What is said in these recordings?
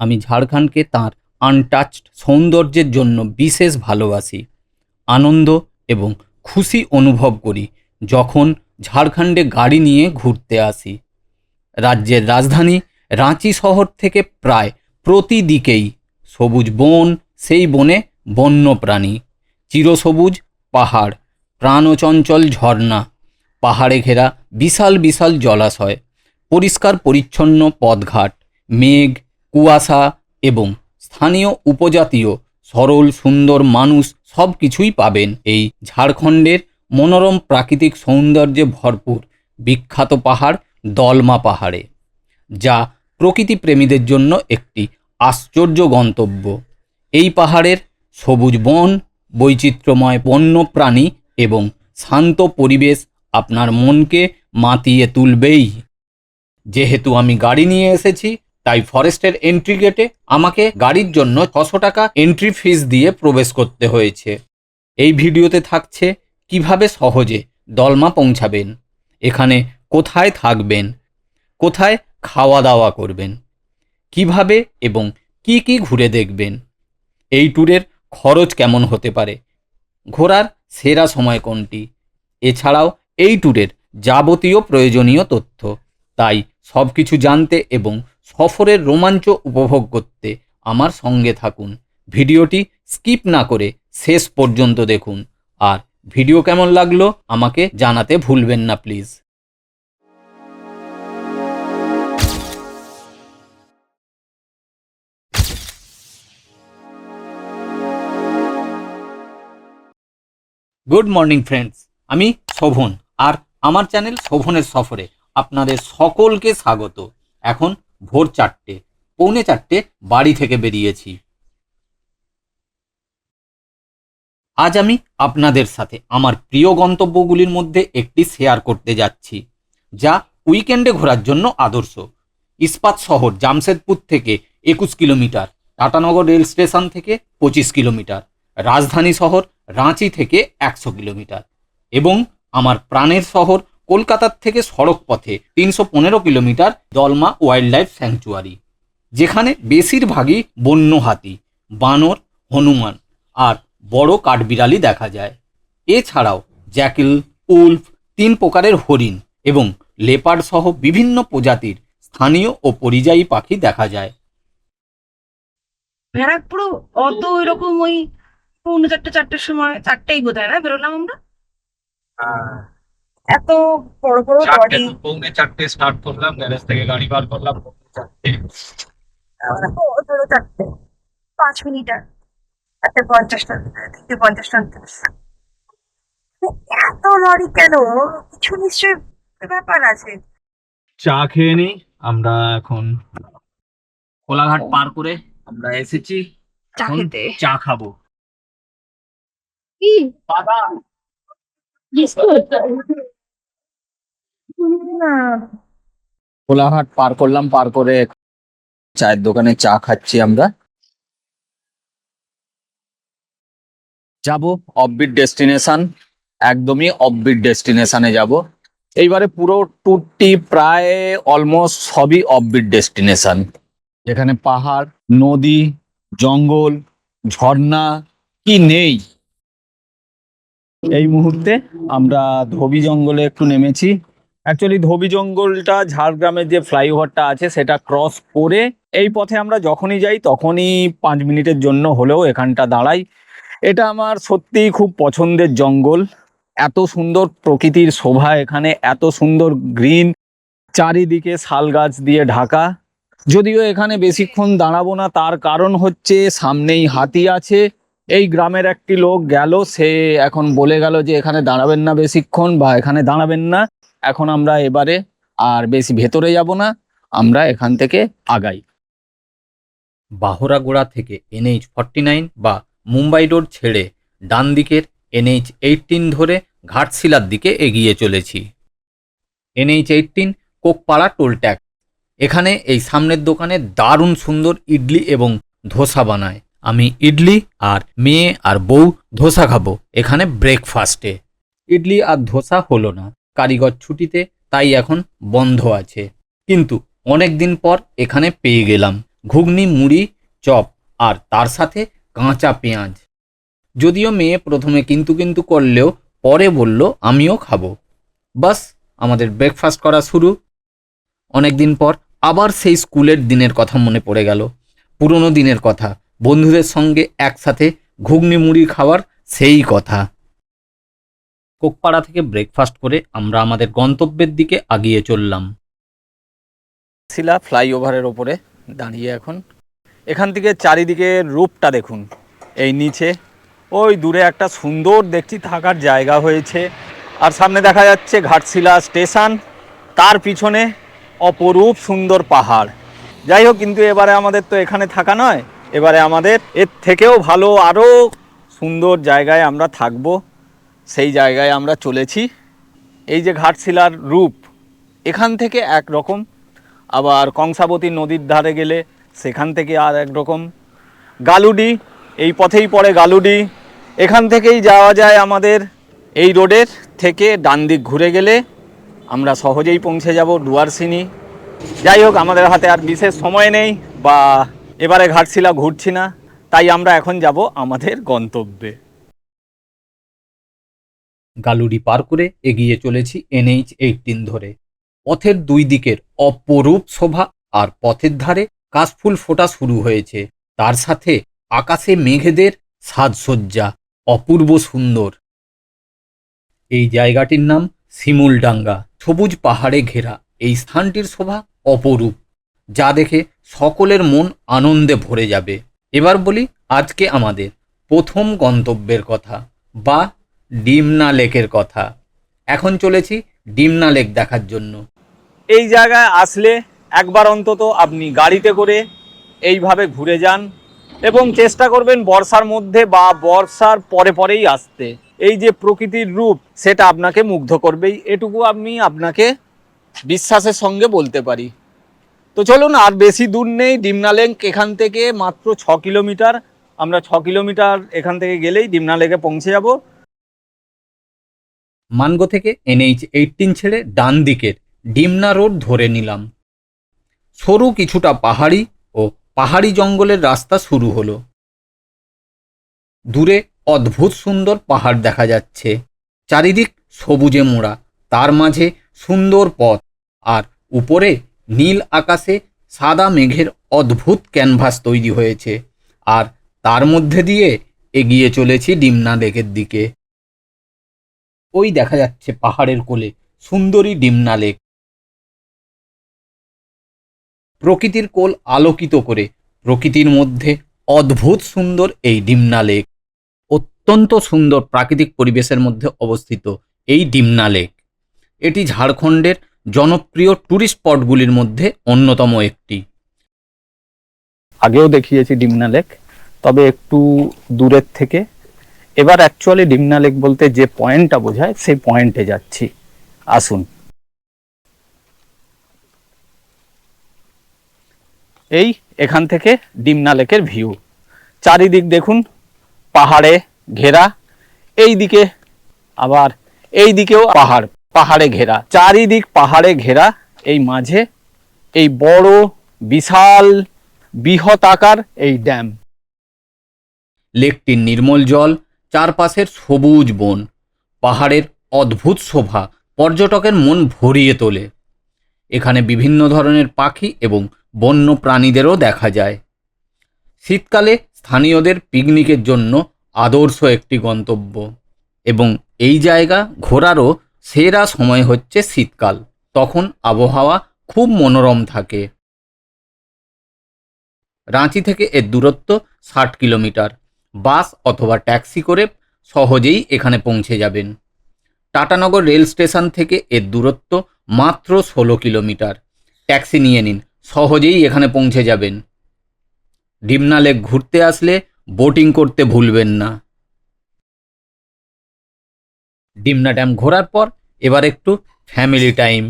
আমি ঝাড়খণ্ডকে তার আনটাচড সৌন্দর্যের জন্য বিশেষ ভালোবাসি, আনন্দ এবং খুশি অনুভব করি যখন ঝাড়খণ্ডে গাড়ি নিয়ে ঘুরতে আসি। রাজ্যের রাজধানী রাঁচি শহর থেকে প্রায় প্রতিদিকেই সবুজ বন, সেই বনে বন্যপ্রাণী, চিরসবুজ পাহাড়, প্রাণচঞ্চল ঝর্ণা, পাহাড়ে ঘেরা বিশাল বিশাল জলাশয়, পরিষ্কার পরিচ্ছন্ন পথঘাট, মেঘ কুয়াশা এবং স্থানীয় উপজাতীয় সরল, সুন্দর মানুষ সব কিছুই পাবেন এই ঝাড়খণ্ডের মনোরম প্রাকৃতিক সৌন্দর্যে ভরপুর বিখ্যাত পাহাড় দলমা পাহাড়ে, যা প্রকৃতি প্রেমীদের জন্য একটি আশ্চর্য গন্তব্য। এই পাহাড়ের সবুজ বন, বৈচিত্র্যময় বন্যপ্রাণী এবং শান্ত পরিবেশ আপনার মনকে মাতিয়ে তুলবেই। যেহেতু আমি গাড়ি নিয়ে এসেছি তাই ফরেস্টের এন্ট্রি গেটে আমাকে গাড়ির জন্য ছশো টাকা এন্ট্রি ফিস দিয়ে প্রবেশ করতে হয়েছে। এই ভিডিওতে থাকছে কীভাবে সহজে দলমা পৌঁছাবেন, এখানে কোথায় থাকবেন, কোথায় খাওয়া দাওয়া করবেন, কীভাবে এবং কি কি ঘুরে দেখবেন, এই ট্যুরের খরচ কেমন হতে পারে, ঘোরার সেরা সময় কোনটি, এছাড়াও এই ট্যুরের যাবতীয় প্রয়োজনীয় তথ্য। তাই সব কিছু জানতে এবং সফরের রোমাঞ্চ উপভোগ করতে আমার সঙ্গে থাকুন। ভিডিওটি স্কিপ না করে শেষ পর্যন্ত দেখুন। আর ভিডিও কেমন লাগল আমাকে জানাতে ভুলবেন না, প্লিজ। গুড মর্নিং ফ্রেন্ডস আমি শোভন। আর আমার চ্যানেল শোভনের সফরে আপনাদের সকলকে স্বাগত। এখন ভোর চারটে, পৌনে চারটে বাড়ি থেকে বেরিয়েছি। আজ আমি আপনাদের সাথে আমার প্রিয় গন্তব্যগুলির মধ্যে একটি শেয়ার করতে যাচ্ছি, যা উইকেন্ডে ঘোরার জন্য আদর্শ। ইস্পাত শহর জামশেদপুর থেকে একুশ কিলোমিটার, টাটানগর রেল স্টেশন থেকে পঁচিশ কিলোমিটার, রাজধানী শহর রাঁচি থেকে একশো কিলোমিটার এবং আমার প্রাণের শহর কলকাতার থেকে সড়ক পথে তিনশো পনেরো kilometre Dalma wild life sanctuary যেখানে বেশিরভাগই বন্য হাতি বানর হনুমান আর বড় কাঠবিড়ালি দেখা যায়। এছাড়াও জ্যাকেল উল্ফ তিন প্রকারের হরিণ এবং লেপার্ড সহ বিভিন্ন প্রজাতির স্থানীয় ও পরিযায়ী পাখি দেখা যায়। ব্যারাকপুরও অত এরকম ওই পৌনে চারটে চারটের সময় চারটেই বোধ হয় না বেরোলাম আমরা? এত বড় বড় চারটে গাড়ি পৌনে চারটে স্টার্ট করলাম গ্যারেজ থেকে গাড়ি বার করলাম পৌনে চারটে। ধরো চারটে পাঁচ মিনিট আর। চারটে পঞ্চাশটা তিনটে পঞ্চাশটা এত লরি কেন? কিছু নিশ্চয় ব্যাপার আছে। চা খেয়ে নিই আমরা এখন কোলাঘাট পার করে আমরা এসেছি। চা খেতে। চা খাব। কি? বাদাম না কোলাঘাট পার করলাম, পার করে চায়ের দোকানে চা খাচ্ছি আমরা। যাব অফবিট ডেস্টিনেশন একদমই অফবিট ডেস্টিনেশনে যাব। এইবারে পুরো ট্যুরটি প্রায় অলমোস্ট সবই অফবিট ডেস্টিনেশন যেখানে পাহাড়, নদী, জঙ্গল, ঝর্ণা, কি নেই? এই মুহূর্তে আমরা ধোবি জঙ্গলে একটু নেমেছি। অ্যাকচুয়ালি ধোবি জঙ্গলটা ঝাড়গ্রামের যে ফ্লাইওভারটা আছে, সেটা ক্রস করে এই পথে আমরা যখনই যাই, তখনই পাঁচ মিনিটের জন্য হলেও এখানটা দাঁড়াই। এটা আমার সত্যিই খুব পছন্দের জঙ্গল। এত সুন্দর প্রকৃতির শোভা এখানে, এত সুন্দর গ্রিন চারিদিকে শাল গাছ দিয়ে ঢাকা। যদিও এখানে বেশিক্ষণ দাঁড়াবো না, তার কারণ হচ্ছে সামনেই হাতি আছে। এই গ্রামের একটি লোক গেল, সে এখন বলে গেল যে এখানে দাঁড়াবেন না বেশিক্ষণ বা এখানে দাঁড়াবেন না। এখন আমরা এবারে আর বেশি ভেতরে যাব না, আমরা এখান থেকে আগাই। বাহরাগোড়া থেকে এনএইচ ফর্টি নাইন বা মুম্বাই রোড ছেড়ে ডান দিকের এনএইচ এইটিন ধরে ঘাটশিলার দিকে এগিয়ে চলেছি। NH eighteen Kokpara toll tax. এখানে এই সামনের দোকানে দারুণ সুন্দর ইডলি এবং ধোসা বানায়। আমি ইডলি আর মেয়ে আর বউ ধোসা খাব, এখানে ব্রেকফাস্টে ইডলি আর ধোসা হলো না। কারিগর ছুটিতে তাই এখন বন্ধ আছে। কিন্তু অনেক দিন পর এখানে পেয়ে গেলাম। ঘুগনি, মুড়ি, চপ আর তার সাথে কাঁচা পেঁয়াজ। যদিও মেয়ে প্রথমে কিন্তু কিন্তু করলেও পরে বলল, আমিও খাব। বাস, আমাদের ব্রেকফাস্ট করা শুরু। অনেকদিন পর আবার সেই স্কুলের দিনের কথা মনে পড়ে গেল। পুরনো দিনের কথা, বন্ধুদের সঙ্গে একসাথে ঘুগনি, মুড়ি খাওয়ার সেই কথা। কোকপাড়া থেকে ব্রেকফাস্ট করে আমরা আমাদের গন্তব্যের দিকে আগিয়ে চললাম। শিলা ফ্লাইওভারের ওপরে দাঁড়িয়ে এখন। এখান থেকে চারিদিকে রূপটা দেখুন। এই নিচে, ওই দূরে একটা সুন্দর দেখছি থাকার জায়গা হয়েছে। আর সামনে দেখা যাচ্ছে ঘাটশিলা স্টেশন, তার পিছনে অপরূপ সুন্দর পাহাড়। যাই হোক, কিন্তু এবারে আমাদের তো এখানে থাকা নয়, এবারে আমাদের এর থেকেও ভালো আরও সুন্দর জায়গায় আমরা থাকব। সেই জায়গায় আমরা চলেছি। এই যে ঘাটশিলার রূপ, এখান থেকে একরকম। আবার কংসাবতী নদীর ধারে গেলে সেখান থেকে আর এক রকম গালুডি, এই পথেই পড়ে গালুডি। এখান থেকেই যাওয়া যায় আমাদের এই রোডের থেকে ডান দিক ঘুরে গেলে। আমরা সহজেই পৌঁছে যাব ডুয়ারসিনি যাই হোক, আমাদের হাতে আর বিশেষ সময় নেই বা এবারে ঘাটশিলা ঘুরছি না। তাই আমরা এখন যাব আমাদের গন্তব্যে। গালুড়ি পার করে এগিয়ে চলেছি এনএইচ এইটিন ধরে। পথের দুই দিকের অপরূপ শোভা আর পথের ধারে কাশফুল ফোটা শুরু হয়েছে। তার সাথে আকাশে মেঘেদের সাজসজ্জা, অপূর্ব সুন্দর। এই জায়গাটির নাম শিমুলডাঙ্গা। সবুজ পাহাড়ে ঘেরা, এই স্থানটির শোভা অপরূপ, যা দেখে সকলের মন আনন্দে ভরে যাবে। এবার বলি আজকে আমাদের প্রথম গন্তব্যের কথা, বা ডিমনা লেকের কথা। এখন চলেছি ডিমনা লেক দেখার জন্য। এই জায়গায় আসলে একবার অন্তত আপনি গাড়িতে করে এইভাবে ঘুরে যান এবং চেষ্টা করবেন বর্ষার মধ্যে বা বর্ষার পরে পরেই আসতে। এই যে প্রকৃতির রূপ, সেটা আপনাকে মুগ্ধ করবেই। এটুকু আমি আপনাকে বিশ্বাসের সঙ্গে বলতে পারি। তো চলুন, আর বেশি দূর নেই ডিমনা লেক এখান থেকে মাত্র ছ কিলোমিটার। আমরা ছ কিলোমিটার এখান থেকে গেলেই ডিমনা লেকে পৌঁছে যাব। মানগো থেকে এনএইচ এইটিন ছেড়ে ডান দিকের ডিমনা রোড ধরে নিলাম। সরু কিছুটা পাহাড়ি ও পাহাড়ি জঙ্গলের রাস্তা শুরু হলো। দূরে অদ্ভুত সুন্দর পাহাড় দেখা যাচ্ছে। চারিদিক সবুজে মোড়া, তার মাঝে সুন্দর পথ আর উপরে নীল আকাশে সাদা মেঘের অদ্ভুত ক্যানভাস তৈরি হয়েছে। আর তার মধ্যে দিয়ে এগিয়ে চলেছি ডিমনা লেকের দিকে। ওই দেখা যাচ্ছে পাহাড়ের কোলে, সুন্দরী ডিমনা লেক প্রকৃতির কোল আলোকিত করে, প্রকৃতির মধ্যে অদ্ভুত সুন্দর এই ডিমনা লেক অত্যন্ত সুন্দর প্রাকৃতিক পরিবেশের মধ্যে অবস্থিত এই ডিমনা লেক এটি ঝাড়খণ্ডের জনপ্রিয় ট্যুরিস্ট স্পটগুলির মধ্যে অন্যতম একটি। আগেও দেখিয়েছি ডিমনা লেক তবে একটু দূরের থেকে এবার অ্যাকচুয়ালি ডিমনা লেক বলতে যে পয়েন্টটা বোঝায়, সেই পয়েন্টে যাচ্ছি। আসুন। এই এখান থেকে ডিমনা লেকের ভিউ চারিদিক দেখুন, পাহাড়ে ঘেরা এই দিকে আবার এই দিকেও পাহাড়, পাহাড়ে ঘেরা। চারিদিক পাহাড়ে ঘেরা, এই মাঝে এই বড়, বিশাল, বৃহৎ আকার এই ড্যাম লেকটির নির্মল জল চারপাশের সবুজ বন, পাহাড়ের অদ্ভুত শোভা পর্যটকের মন ভরিয়ে তোলে। এখানে বিভিন্ন ধরনের পাখি এবং বন্য প্রাণীদেরও দেখা যায়। শীতকালে স্থানীয়দের পিকনিকের জন্য আদর্শ একটি গন্তব্য এবং এই জায়গা ঘোরারও সেরা সময় হচ্ছে শীতকাল। তখন আবহাওয়া খুব মনোরম থাকে। রাঁচি থেকে এর দূরত্ব ষাট কিলোমিটার। বাস অথবা ট্যাক্সি করে সহজেই এখানে পৌঁছে যাবেন। টাটানগর রেল স্টেশন থেকে এর দূরত্ব মাত্র ষোলো কিলোমিটার। ট্যাক্সি নিয়ে নিন, সহজেই এখানে পৌঁছে যাবেন। ডিমনা লেক ঘুরতে আসলে বোটিং করতে ভুলবেন না। ডিমনা ড্যাম ঘোরার পর এবার একটু ফ্যামিলি টাইম।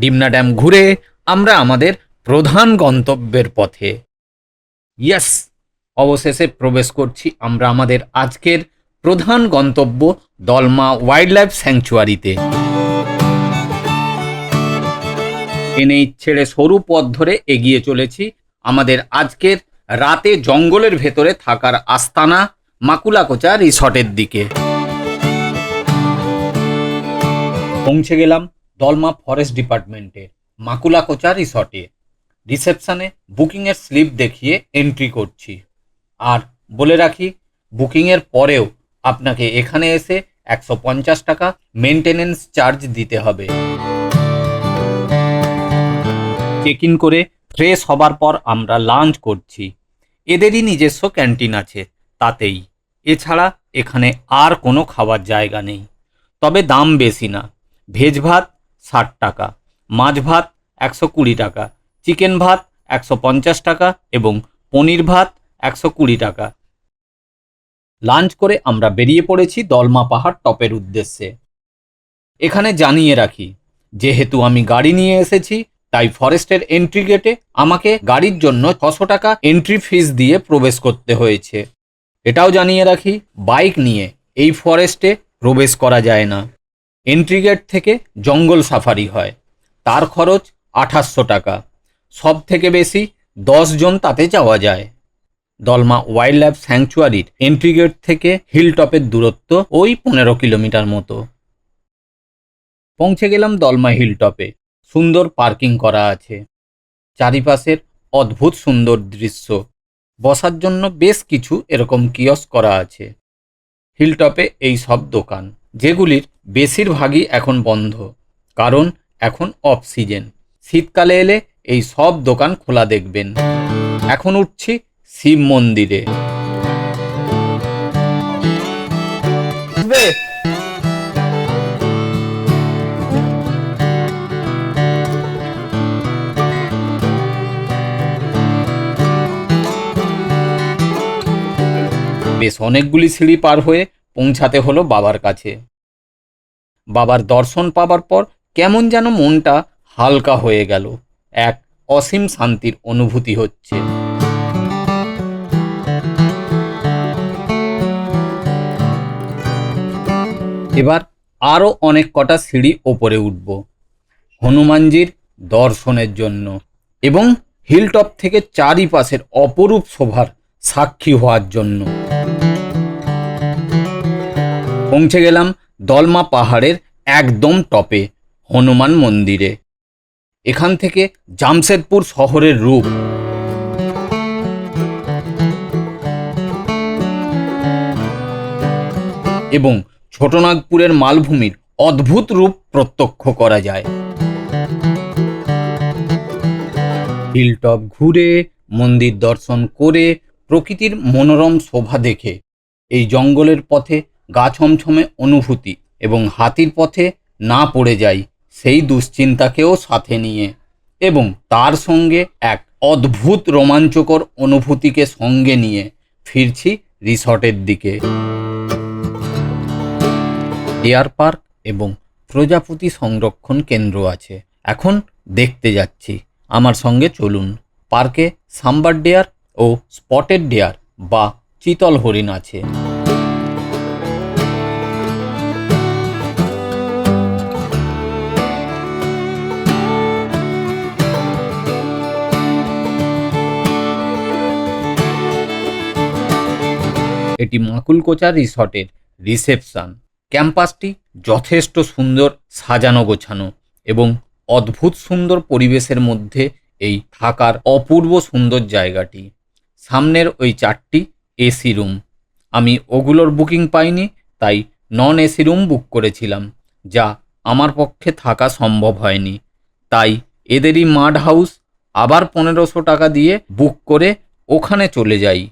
ডিমনা ড্যাম ঘুরে আমরা আমাদের প্রধান গন্তব্যের পথে। ইয়াস অবশেষে প্রবেশ করছি আমরা আমাদের আজকের প্রধান গন্তব্য দলমা ওয়াইল্ড লাইফ স্যাংচুয়ারিতে। এনএইচ ছেড়ে সরু পথ ধরে এগিয়ে চলেছি আমাদের আজকের রাতে জঙ্গলের ভেতরে থাকার আস্তানা মাকুলাকোচা রিসর্টের দিকে। পৌঁছে গেলাম দলমা ফরেস্ট ডিপার্টমেন্টের মাকুলাকোচা রিসর্টে। রিসেপশনে বুকিংয়ের স্লিপ দেখিয়ে এন্ট্রি করছি। আর বলে রাখি, বুকিংয়ের পরেও আপনাকে এখানে এসে একশো পঞ্চাশ টাকা মেনটেনেন্স চার্জ দিতে হবে। চেক ইন করে ফ্রেশ হবার পর আমরা লাঞ্চ করছি। এদেরই নিজস্ব ক্যান্টিন আছে, তাতেই। এছাড়া এখানে আর কোনো খাবার জায়গা নেই। তবে দাম বেশি না। ভেজ ভাত ষাট টাকা। মাছ ভাত একশো কুড়ি টাকা। চিকেন ভাত একশো পঞ্চাশ টাকা এবং পনির ভাত একশো কুড়ি টাকা। লাঞ্চ করে আমরা বেরিয়ে পড়েছি দলমা পাহাড় টপের উদ্দেশ্যে। এখানে জানিয়ে রাখি, যেহেতু আমি গাড়ি নিয়ে এসেছি, তাই ফরেস্টের এন্ট্রি গেটে আমাকে গাড়ির জন্য ছশো টাকা এন্ট্রি ফিস দিয়ে প্রবেশ করতে হয়েছে। এটাও জানিয়ে রাখি, বাইক নিয়ে এই ফরেস্টে প্রবেশ করা যায় না। এন্ট্রি গেট থেকে জঙ্গল সাফারি হয়। তার খরচ আঠাশশো টাকা। সব থেকে বেশি জন তাতে যাওয়া যায়। দলমা ওয়াইল্ড লাইফ স্যাংচুয়ারির এন্ট্রি গেট থেকে হিলটপের দূরত্ব ওই পনেরো কিলোমিটার মতো। পৌঁছে গেলাম দলমা হিলটপে সুন্দর পার্কিং করা আছে। চারিপাশের অদ্ভুত সুন্দর দৃশ্য। বসার জন্য বেশ কিছু এরকম কিয়স করা আছে। হিলটপে এই সব দোকান, যেগুলির বেশিরভাগই এখন বন্ধ, কারণ এখন অফ সিজন শীতকালে এলে এই সব দোকান খোলা দেখবেন। এখন উঠছি শিব মন্দিরে। বেশ, অনেকগুলি সিঁড়ি পার হয়ে পৌঁছাতে হলো বাবার কাছে। বাবার দর্শন পাবার পর কেমন যেন মনটা হালকা হয়ে গেল। এক অসীম শান্তির অনুভূতি হচ্ছে। এবার আরও অনেক কটা সিঁড়ি ওপরে উঠব। হনুমানজির দর্শনের জন্য এবং হিলটপ থেকে চারিপাশের অপরূপ শোভার সাক্ষী হওয়ার জন্য। পৌঁছে গেলাম দলমা পাহাড়ের একদম টপে, হনুমান মন্দিরে। এখান থেকে জামশেদপুর শহরের রূপ। এবং ছোটনাগপুরের মালভূমির অদ্ভুত রূপ প্রত্যক্ষ করা যায়। হিলটপ ঘুরে, মন্দির দর্শন করে, প্রকৃতির মনোরম শোভা দেখে। এই জঙ্গলের পথে গা ছমছমে অনুভূতি এবং হাতির পথে না পড়ে যাই সেই দুশ্চিন্তাকেও সাথে নিয়ে এবং তার সঙ্গে এক অদ্ভুত রোমাঞ্চকর অনুভূতিকে সঙ্গে নিয়ে ফিরছি রিসর্টের দিকে। ডিয়ার পার্ক এবং প্রজাপতি সংরক্ষণ কেন্দ্র আছে। এখন দেখতে যাচ্ছি। আমার সঙ্গে চলুন। পার্কে সাম্বার ডেয়ার ও স্পটেড ডেয়ার বা চিতল হরিণ আছে। এটি মাকুলকোচা রিসর্টের রিসেপশন। ক্যাম্পাসটি যথেষ্ট সুন্দর, সাজানো গোছানো এবং অদ্ভুত সুন্দর পরিবেশের মধ্যে এই থাকার অপূর্ব সুন্দর জায়গাটি। সামনের ওই চারটি এসি রুম। আমি ওগুলোর বুকিং পাইনি, তাই নন এসি রুম বুক করেছিলাম, যা আমার পক্ষে থাকা সম্ভব হয়নি। তাই এদেরই মাড হাউস আবার পনেরোশো টাকা দিয়ে বুক করে ওখানে চলে যাই।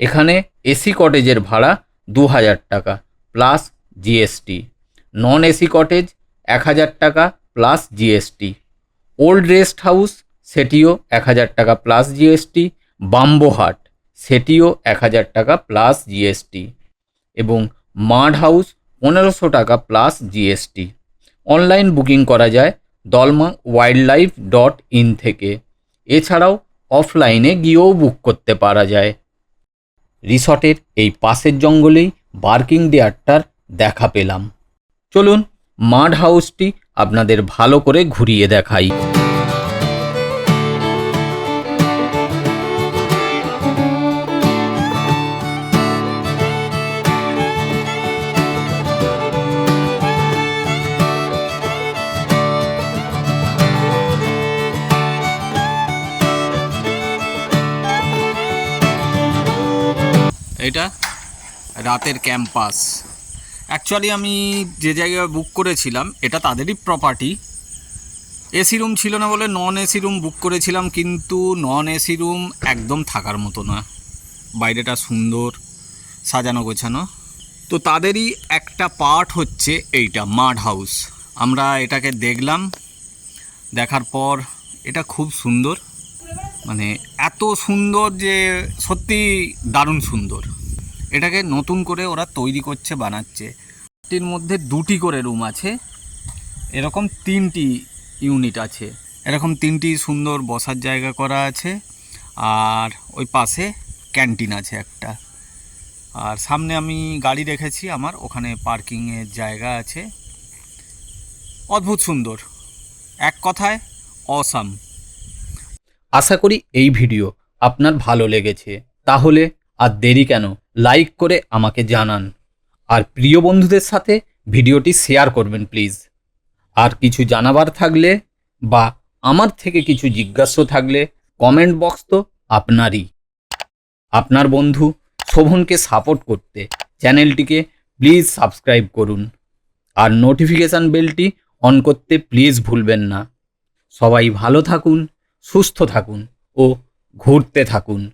এখানে এসি কটেজের ভাড়া দু হাজার টাকা plus GST. Non AC cottage এক হাজার টাকা plus GST. Old rest house সেটিও এক হাজার টাকা প্লাস জিএসটি। বাম্বোহাট সেটিও এক হাজার টাকা প্লাস জিএসটি। এবং মাড হাউস পনেরোশো টাকা প্লাস জিএসটি। অনলাইন বুকিং করা যায় Dalma wild life dot in থেকে। এছাড়াও অফলাইনে গিয়েও বুক করতে পারা যায়। রিসর্টের এই পাশের জঙ্গলেই বার্কিং ডেয়ারটার দেখা পেলাম। চলুন মাড হাউসটি আপনাদের ভালো করে ঘুরিয়ে দেখাই। এটা রাতের ক্যাম্পাস। অ্যাকচুয়ালি আমি যে জায়গায় বুক করেছিলাম, এটা তাদেরই প্রপার্টি এসি রুম ছিল না বলে নন এসি রুম বুক করেছিলাম, কিন্তু নন এসি রুম একদম থাকার মতো না। বাইরেটা সুন্দর, সাজানো গোছানো। তো তাদেরই একটা পার্ট হচ্ছে এইটা মাড হাউস আমরা এটাকে দেখলাম, দেখার পর এটা খুব সুন্দর। মানে এত সুন্দর যে সত্যি দারুণ সুন্দর। এটাকে নতুন করে ওরা তৈরি করছে, বানাচ্ছে। এটির মধ্যে দুটি করে রুম আছে। এরকম তিনটি ইউনিট আছে। এরকম তিনটি সুন্দর বসার জায়গা করা আছে। আর ওই পাশে ক্যান্টিন আছে একটা। আর সামনে আমি গাড়ি রেখেছি, আমার ওখানে পার্কিংয়ের জায়গা আছে। অদ্ভুত সুন্দর। এক কথায় অসাম। আশা করি এই ভিডিও আপনার ভালো লেগেছে। তাহলে আর দেরি কেন? লাইক করে আমাকে জানান। আর প্রিয় বন্ধুদের সাথে ভিডিওটি শেয়ার করবেন প্লিজ আর কিছু জানাবার থাকলে বা আমার থেকে কিছু জিজ্ঞাসা থাকলে কমেন্ট বক্স তো আপনারই। আপনার বন্ধু শোভনকে সাপোর্ট করতে চ্যানেলটিকে প্লিজ সাবস্ক্রাইব করুন। আর নোটিফিকেশান বেলটি অন করতে প্লিজ ভুলবেন না। সবাই ভালো থাকুন, সুস্থ থাকুন ও ঘুরতে থাকুন।